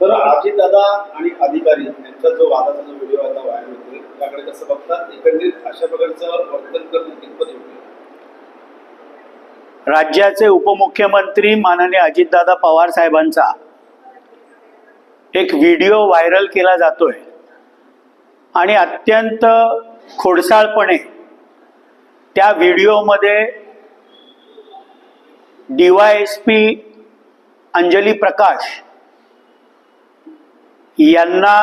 तर दादा आणि अधिकारी यांचा जो वादाचा जो व्हिडिओ आता व्हायरल होतो त्याकडे कसं बघतात? एकंदरीत अशा प्रकारचं वर्तन करणं कितपत योग्य राज्याचे उपमुख्यमंत्री माननीय अजितदादा पवार साहेबांचा एक व्हिडिओ व्हायरल केला जातोय. आणि अत्यंत खोडसाळपणे त्या व्हिडिओमध्ये D Y S P Anjali Prakash यांना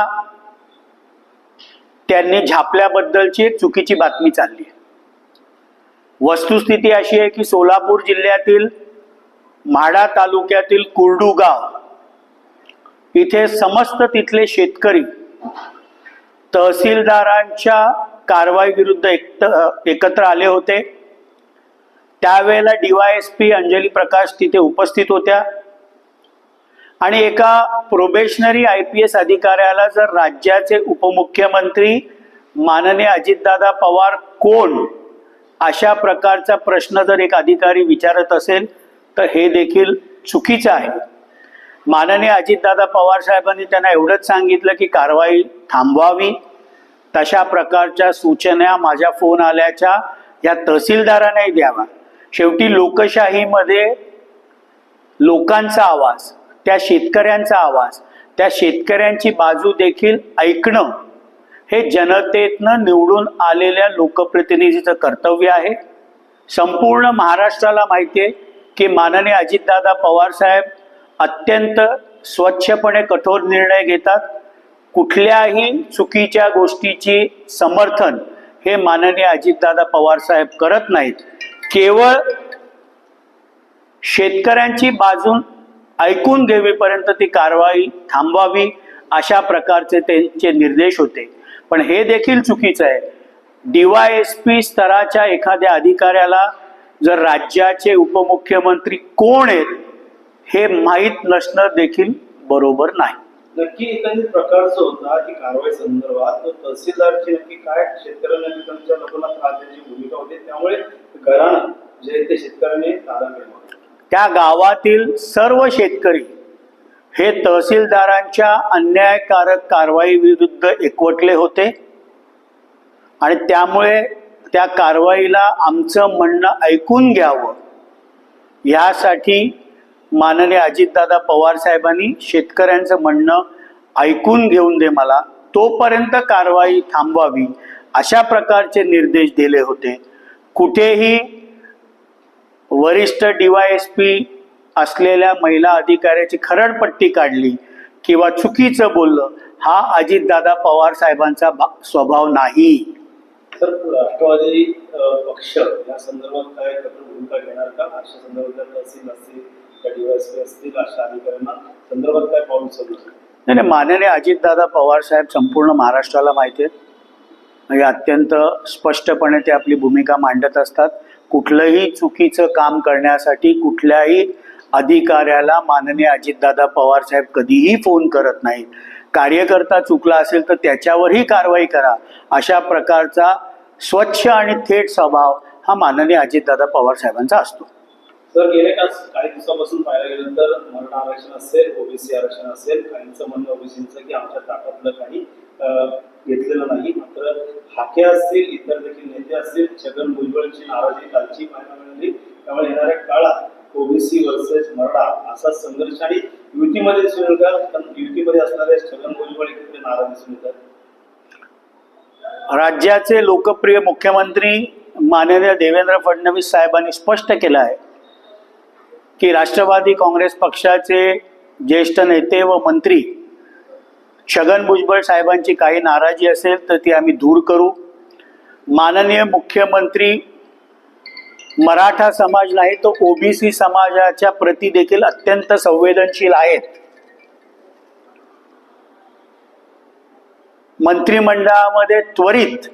त्यांनी झापल्याबद्दलची एक चुकीची बातमी चालली वस्तुस्थिती अशी आहे की सोलापूर जिल्ह्यातील म्हाडा तालुक्यातील कुर्डू गाव इथे समस्त तिथले शेतकरी तहसीलदारांच्या कारवाई विरुद्ध एक एकत्र आले होते. त्यावेळेला डीवायएसपी अंजली प्रकाश तिथे उपस्थित होत्या. आणि एका प्रोबेशनरी आय पी एस अधिकाऱ्याला जर राज्याचे उपमुख्यमंत्री माननीय अजितदादा पवार कोण अशा प्रकारचा प्रश्न जर एक अधिकारी विचारत असेल तर हे देखील चुकीचं आहे. माननीय अजितदादा पवार साहेबांनी त्यांना एवढंच सांगितलं की कारवाई थांबवावी. तशा प्रकारच्या सूचना माझ्या फोन आल्याच्या या तहसीलदारांनाही द्यावा. शेवटी लोकशाहीमध्ये लोकांचा आवाज त्या शेतकऱ्यांचा आवाज त्या शेतकऱ्यांची बाजू देखील ऐकणं हे जनतेतनं निवडून आलेल्या लोकप्रतिनिधीचं कर्तव्य आहे. संपूर्ण महाराष्ट्राला माहिती आहे की माननीय अजितदादा पवार साहेब अत्यंत स्वच्छपणे कठोर निर्णय घेतात. कुठल्याही चुकीच्या गोष्टीची समर्थन हे माननीय अजितदादा पवार साहेब करत नाहीत. केवळ शेतकऱ्यांची बाजून ऐकून घेवीपर्यंत ती कारवाई थांबवावी अशा प्रकारचे त्यांचे निर्देश होते. पण हे देखील चुकीचं आहे. डीवायएसपी स्तराच्या एखाद्या अधिकाऱ्याला जर राज्याचे उपमुख्यमंत्री कोण आहेत हे माहीत नसणं देखील बरोबर नाही. नक्की एकंदरीत प्रकारचं होता की कारवाई संदर्भात तहसीलदारची नक्की काय शेतकऱ्यांना त्यांच्या लोकांना त्रास भूमिका होती त्यामुळे घराणं जे ते शेतकऱ्यांनी तारण केलं त्या गावातील सर्व शेतकरी हे तहसीलदारांच्या अन्यायकारक कारवाई विरुद्ध एकवटले होते. आणि त्यामुळे त्या कारवाईला आमचं म्हणणं ऐकून घ्यावं. यासाठी माननीय अजितदादा पवार साहेबांनी शेतकऱ्यांचं म्हणणं ऐकून घेऊन दे मला. तोपर्यंत कारवाई थांबवावी अशा प्रकारचे निर्देश दिले होते. कुठेही वरिष्ठ डीवायएसपी असलेल्या महिला अधिकाऱ्याची खरडपट्टी काढली किंवा चुकीचं बोललं हा अजितदादा पवार साहेबांचा स्वभाव नाही. तर राष्ट्रवादी पक्ष या संदर्भात काय कठोर भूमिका घेणार का? अशा संदर्भात असतील असतील अशा अधिकाऱ्यांना संदर्भात काय पाऊल नाही नाही, माननीय अजितदादा पवार साहेब संपूर्ण महाराष्ट्राला माहिती आहेत. म्हणजे अत्यंत स्पष्टपणे ते आपली भूमिका मांडत असतात. कुठलंही चुकीचं काम करण्यासाठी कुठल्याही अधिकाऱ्याला माननीय अजितदादा पवार साहेब कधीही फोन करत नाहीत. कार्यकर्ता चुकला असेल तर त्याच्यावरही कारवाई करा. अशा प्रकारचा स्वच्छ आणि थेट स्वभाव हा माननीय अजितदादा पवार साहेबांचा असतो. सर गेले का काही दिवसापासून पाहायला गेलं तर मराठा आरक्षण असेल ओबीसी आरक्षण असेल काहींचं म्हणणं ओबीसीचं की आमच्या ताकदलं काही घेतलेलं नाही. मात्र हाके असतील इतर देखील नेते असतील छगन भुजबळची नाराजी कालची पाहायला मिळाली. त्यामुळे येणाऱ्या काळात ओबीसी वर्सेस मराठा असा संघर्ष आणि युतीमध्ये दिसून येतात पण युतीमध्ये असणारे छगन भुजबळ इकडे नाराज दिसून येतात. राज्याचे लोकप्रिय मुख्यमंत्री माननीय देवेंद्र फडणवीस साहेबांनी स्पष्ट केलं आहे की राष्ट्रवादी काँग्रेस पक्षाचे ज्येष्ठ नेते व मंत्री छगन भुजबळ साहेबांची काही नाराजी असेल तर ती आम्ही दूर करू. माननीय मुख्यमंत्री मराठा समाज नाही तो ओबीसी समाजाच्या प्रती देखील अत्यंत संवेदनशील आहेत. मंत्रिमंडळामध्ये त्वरित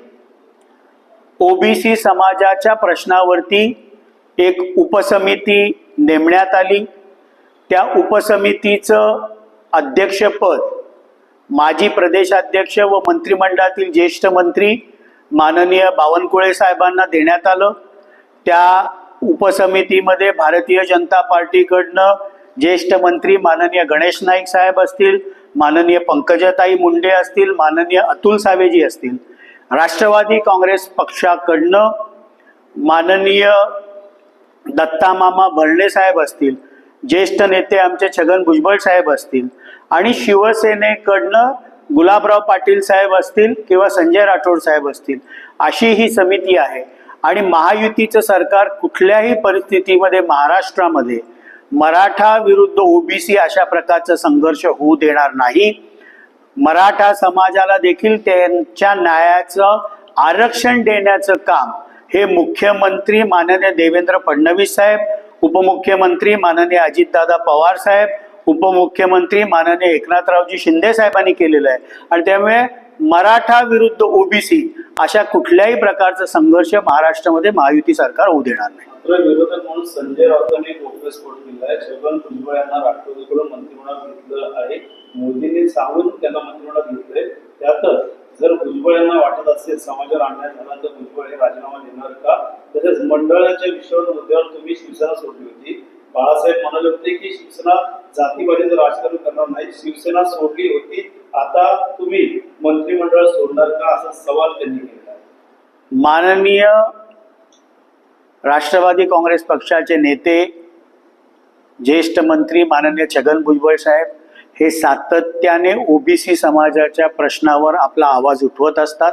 ओबीसी समाजाच्या प्रश्नावरती एक उपसमिती नेमण्यात आली. त्या उपसमितीचं अध्यक्षपद माजी प्रदेशाध्यक्ष व मंत्रिमंडळातील ज्येष्ठ मंत्री माननीय बावनकुळे साहेबांना देण्यात आलं. त्या उपसमितीमध्ये भारतीय जनता पार्टीकडनं ज्येष्ठ मंत्री माननीय गणेश नाईक साहेब असतील माननीय पंकजाताई मुंडे असतील माननीय अतुल सावेजी असतील. राष्ट्रवादी काँग्रेस पक्षाकडनं माननीय दत्तामामा भरणे साहेब असतील ज्येष्ठ नेते आमचे छगन भुजबळ साहेब असतील आणि शिवसेनेकडनं गुलाबराव पाटील साहेब असतील किंवा संजय राठोड साहेब असतील अशी ही समिती आहे. आणि महायुतीचं सरकार कुठल्याही परिस्थितीमध्ये महाराष्ट्रामध्ये मराठा विरुद्ध ओबीसी अशा प्रकारचा संघर्ष होऊ देणार नाही. मराठा समाजाला देखील त्यांच्या न्यायाचं आरक्षण देण्याचं काम हे मुख्यमंत्री माननीय देवेंद्र फडणवीस साहेब उपमुख्यमंत्री माननीय अजितदादा पवार साहेब उपमुख्यमंत्री माननीय एकनाथरावजी शिंदे साहेबांनी केलेलं आहे. आणि त्यामुळे मराठा विरुद्ध ओबीसी अशा कुठल्याही प्रकारचा संघर्ष महाराष्ट्रामध्ये महायुती सरकार होऊ देणार नाही. मात्र विरोधक म्हणून संजय राऊतांनी गोप्यस्फोट केला आहे. छगन भुजबळ यांना राष्ट्रवादीकडून मंत्रिमंडळात घेतलं आहे. मोदींनी सांगून त्यांना मंत्रिमंडळात घेतलंय. त्यातच जर भुजबळ यांना वाटत असेल समाजावर अन्याय झाला तर भुजबळ हे राजीनामा देणार का? तसेच मंडळाच्या विषयावर मुद्द्यावर तुम्ही शिवसेना सोडली होती. बाळासाहेब म्हणाले होते की शिवसेना जातीवादीचं राजकारण करणार नाही शिवसेना सोडली होती आता तुम्ही मंत्रिमंडळ सोडणार का? असा सवाल त्यांनी केला. माननीय राष्ट्रवादी काँग्रेस पक्षाचे नेते ज्येष्ठ मंत्री माननीय छगन भुजबळ साहेब हे सातत्याने ओबीसी समाजाच्या प्रश्नावर आपला आवाज उठवत असतात.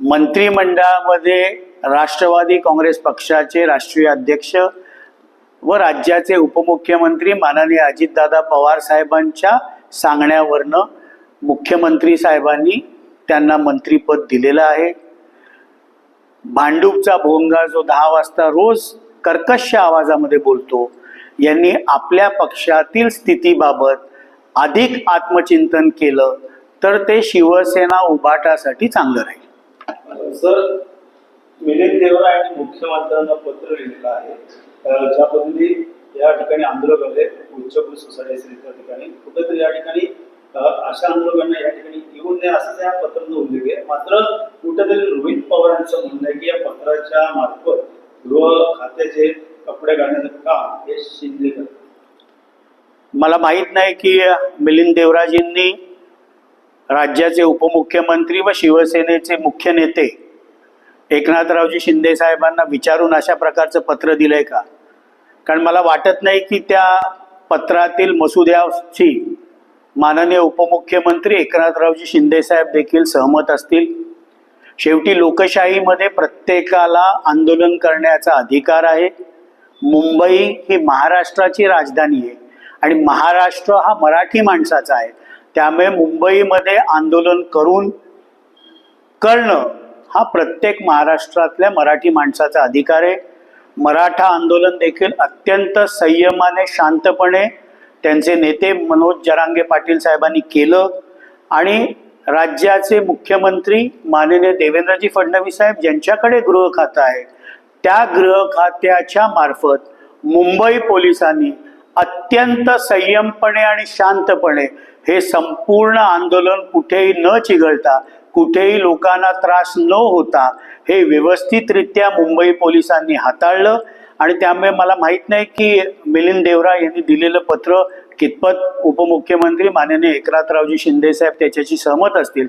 मंत्रिमंडळामध्ये राष्ट्रवादी काँग्रेस पक्षाचे राष्ट्रीय अध्यक्ष व राज्याचे उपमुख्यमंत्री माननीय अजितदादा पवार साहेबांच्या सांगण्यावरनं मुख्यमंत्री साहेबांनी त्यांना मंत्रीपद दिलेलं आहे. भांडूपचा भोंगा जो दहा वाजता रोज कर्कश आवाजामध्ये बोलतो यांनी आपल्या पक्षातील स्थितीबाबत अधिक आत्मचिंतन केलं तर ते शिवसेना उभाटासाठी चांगलं राहील. सर मिलिंद देवरा यांनी मुख्यमंत्र्यांना पत्र लिहिलेलं आहे. ज्या पद्धती या ठिकाणी आंदोलक आले उच्चभ्रू सोसायटी असेल त्या ठिकाणी कुठेतरी या ठिकाणी अशा आंदोलकांना या ठिकाणी येऊन नये असं या पत्राचा उल्लेख आहे. मात्र कुठेतरी रोहित पवारांचं म्हणणं आहे की या पत्राच्या मार्फत गृह खात्याचे कपडे घालण्याचं काम हे शिंदे मला माहीत नाही की मिलिंद देवराजींनी राज्याचे उपमुख्यमंत्री व शिवसेनेचे मुख्य नेते एकनाथरावजी शिंदे साहेबांना विचारून अशा प्रकारचं पत्र दिलंय का? कारण मला वाटत नाही की त्या पत्रातील मसुद्याची माननीय उपमुख्यमंत्री एकनाथरावजी शिंदे साहेब देखील सहमत असतील. शेवटी लोकशाहीमध्ये प्रत्येकाला आंदोलन करण्याचा अधिकार आहे. मुंबई ही महाराष्ट्राची राजधानी आहे आणि महाराष्ट्र हा मराठी माणसाचा आहे. त्यामुळे मुंबईमध्ये आंदोलन करून करणं हा प्रत्येक महाराष्ट्रातल्या मराठी माणसाचा अधिकार आहे. मराठा आंदोलन देखील अत्यंत संयमाने शांतपणे त्यांचे नेते मनोज जरांगे पाटील साहेबांनी केलं आणि राज्याचे मुख्यमंत्री माननीय देवेंद्रजी फडणवीस साहेब ज्यांच्याकडे गृह खातं आहे त्या गृह खात्याच्या मार्फत मुंबई पोलिसांनी अत्यंत संयमपणे आणि शांतपणे हे संपूर्ण आंदोलन कुठेही न चिघळता कुठेही लोकांना त्रास न होता हे व्यवस्थितरित्या मुंबई पोलिसांनी हाताळलं. आणि त्यामुळे मला माहीत नाही की मिलिंद देवरा यांनी दिलेलं पत्र कितपत उपमुख्यमंत्री माननीय एकनाथरावजी शिंदे साहेब त्याच्याशी सहमत असतील.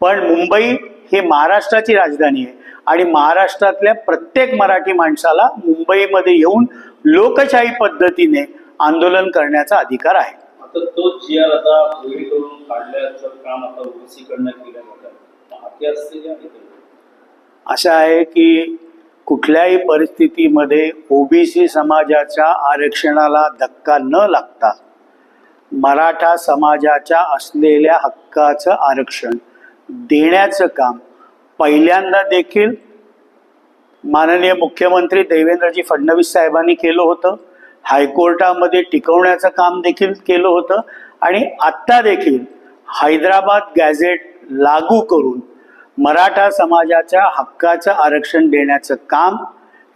पण मुंबई ही महाराष्ट्राची राजधानी आहे आणि महाराष्ट्रातल्या प्रत्येक मराठी माणसाला मुंबईमध्ये येऊन लोकशाही पद्धतीने आंदोलन करण्याचा अधिकार आहे. आता आता चोरी करून काढल्याचं काम आता ओबीसीकडनं केलं जातं. आहे की कुठल्याही परिस्थितीमध्ये ओबीसी समाजाच्या आरक्षणाला धक्का न लागता मराठा समाजाच्या असलेल्या हक्काचं आरक्षण देण्याचं काम पहिल्यांदा देखील माननीय मुख्यमंत्री देवेंद्रजी फडणवीस साहेबांनी केलं होतं. हायकोर्टामध्ये टिकवण्याचं काम देखील केलं होतं. आणि आत्ता देखील हैदराबाद गॅझेट लागू करून मराठा समाजाच्या हक्काचं आरक्षण देण्याचं काम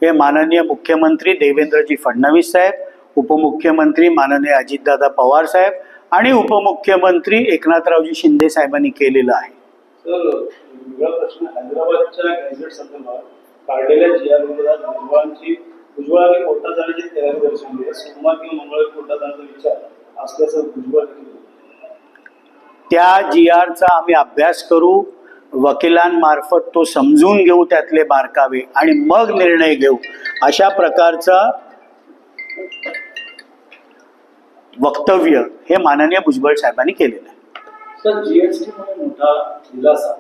हे माननीय मुख्यमंत्री देवेंद्रजी फडणवीस साहेब उपमुख्यमंत्री माननीय अजितदादा पवार साहेब आणि उपमुख्यमंत्री एकनाथरावजी शिंदे साहेबांनी केलेलं आहे. सोमवार किंवा मंगळवारी कोर्टात जाण्याचा विचार असल्याचं भुजबळ. त्या जी आरचा आम्ही अभ्यास करू वकिलांमार्फत तो समजून घेऊ त्यातले बारकावे आणि मग निर्णय घेऊ अशा प्रकारचा वक्तव्य हे माननीय भुजबळ साहेबांनी केलेलं आहे सर जीएसटी मोठा दिलासा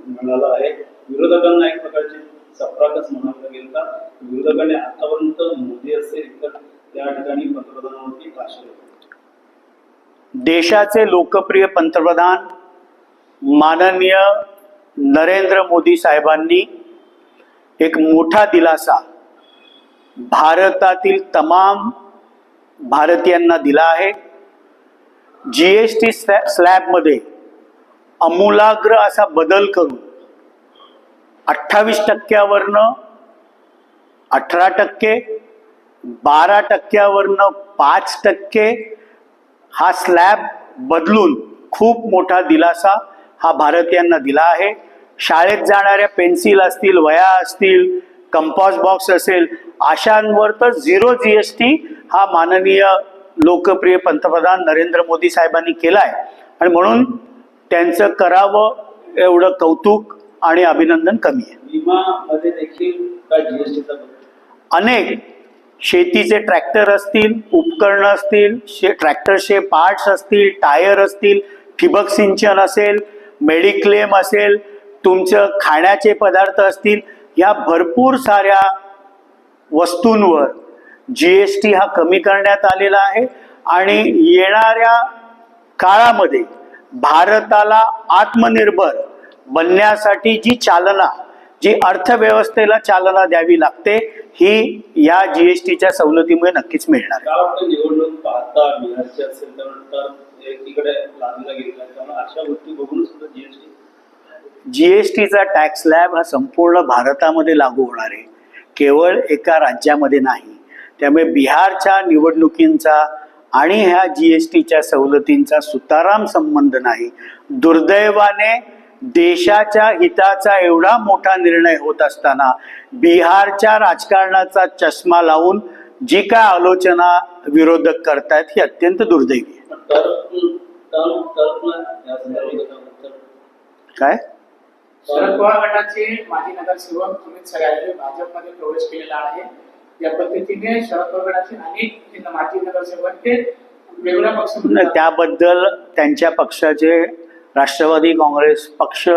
मिळाला आहे विरोधकांना एक प्रकारची चपराकच म्हणावं लागेल का विरोधकांनी आतापर्यंत मोदी असेल तर त्या ठिकाणी पंतप्रधानावरती भाषण. देशाचे लोकप्रिय पंतप्रधान माननीय नरेंद्र मोदी साहेबांनी एक मोठा दिलासा भारतातील तमाम भारतीयांना दिला आहे. जी एस टी स्लॅबमध्ये अमूलाग्र असा बदल करून अठ्ठावीस टक्क्यावरनं अठरा टक्के बारा टक्क्यावरनं पाच टक्के हा स्लॅब बदलून खूप मोठा दिलासा हा भारतीयांना दिला आहे. शाळेत जाणाऱ्या पेन्सिल असतील वया असतील कंपॉस बॉक्स असेल अशांवर तर झिरो जी एस टी हा माननीय लोकप्रिय पंतप्रधान नरेंद्र मोदी साहेबांनी केला आहे आणि म्हणून त्यांचं करावं एवढं कौतुक आणि अभिनंदन कमी आहे. अनेक शेतीचे ट्रॅक्टर असतील उपकरणं असतील शे ट्रॅक्टरचे पार्ट्स असतील टायर असतील ठिबक सिंचन असेल मेडिक्लेम असेल तुमचं खाण्याचे पदार्थ असतील या भरपूर साऱ्या वस्तूंवर जी एस टी हा कमी करण्यात आलेला आहे आणि येणाऱ्या काळामध्ये भारताला आत्मनिर्भर बनण्यासाठी जी चालना जी अर्थव्यवस्थेला चालना द्यावी लागते ही या जीएसटीच्या सवलतीमुळे नक्कीच मिळणार आहे. काय वाटतं निवडणूक पाहता बिहारची असेल तर तर एकीकडे लादला गेला त्यामुळे अशा गोष्टी बघून सुद्धा जीएसटी जीएसटीचा टॅक्स स्लॅब हा संपूर्ण भारतामध्ये लागू होणार आहे. केवळ एका राज्यामध्ये नाही. त्यामुळे बिहारच्या निवडणुकींचा आणि ह्या जीएसटीच्या सवलतींचा सुताराम संबंध नाही. दुर्दैवाने देशाच्या हिताचा एवढा मोठा निर्णय होत असताना बिहारच्या राजकारणाचा चष्मा लावून जी काय आलोचना विरोधक करतायत ही अत्यंत दुर्दैवी काय? शरद पवार गटाचे माजी नगरसेवक अमित सरायले भाजपमध्ये प्रवेश केलेला आहे. या पद्धतीने शरद पवार गटाचे अनेक माजी नगरसेवक हे वेगळ्या पक्ष त्याबद्दल त्यांच्या पक्षाचे राष्ट्रवादी काँग्रेस पक्ष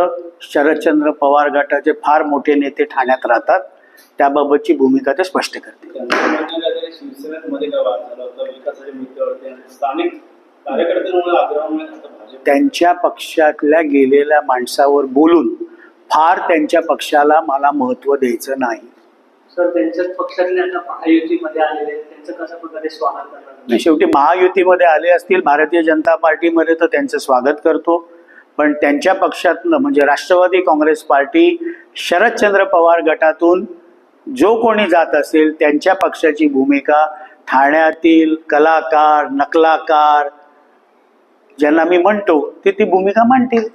शरदचंद्र पवार गटाचे फार मोठे नेते ठाण्यात राहतात. त्याबाबतची भूमिका ते स्पष्ट भाजप त्यांच्या पक्षातल्या गेलेल्या माणसावर बोलून फार त्यांच्या पक्षाला मला महत्त्व द्यायचं नाही. सर त्यांच्याच पक्षातले आता महायुतीमध्ये आलेले आहेत. त्यांचं कशा प्रकारे स्वागत करणार? आणि शेवटी महायुतीमध्ये आले असतील भारतीय जनता पार्टीमध्ये तर त्यांचं स्वागत करतो. पण त्यांच्या पक्षातनं म्हणजे राष्ट्रवादी काँग्रेस पार्टी शरदचंद्र पवार गटातून जो कोणी जात असेल त्यांच्या पक्षाची भूमिका ठाण्यातील कलाकार नकलाकार ज्यांना मी म्हणतो ते ती भूमिका मांडतील.